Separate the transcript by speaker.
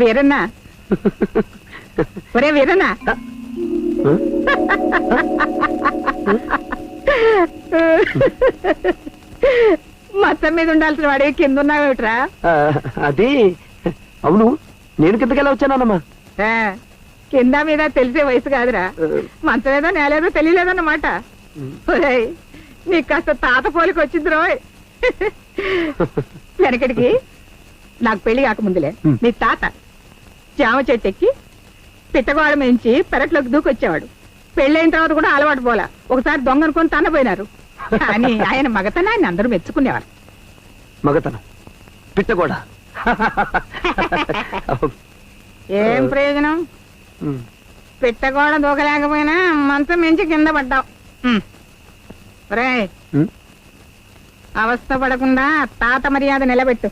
Speaker 1: వీరన్నా. ఒరే వీరన్నా. మొత్తం మీద ఉండాల్సిన వాడే కింద ఉన్నావేమిట్రా
Speaker 2: అది అవును నేను కిందకెలా వచ్చానమ్మా
Speaker 1: కింద మీద తెలిసే వయసు కాదురా. మంచం ఏదో నేలేదో తెలియలేదన్నమాట నీకు కాస్త తాత పోలికి వచ్చింది రోయ్. వెనకడికి నాకు పెళ్ళి కాకముందులే. నీ తాత జామ చెట్టు ఎక్కి పిట్టగోడ మించి పెరట్లోకి దూకొచ్చేవాడు. పెళ్ళైన తర్వాత కూడా అలవాటు పోలా. ఒకసారి దొంగ అనుకొని తన్నపోయినారు కానీ ఆయన మగతనాన్ని అందరూ మెచ్చుకునేవారు.
Speaker 2: మగతనం. పిట్టగోడ.
Speaker 1: ఏం ప్రయోజనం. పిట్టగోడ దూకలేకపోయినా మంచం మించి కింద పడ్డావు రే. అవస్థ పడకుండా తాత మర్యాద నిలబెట్టు.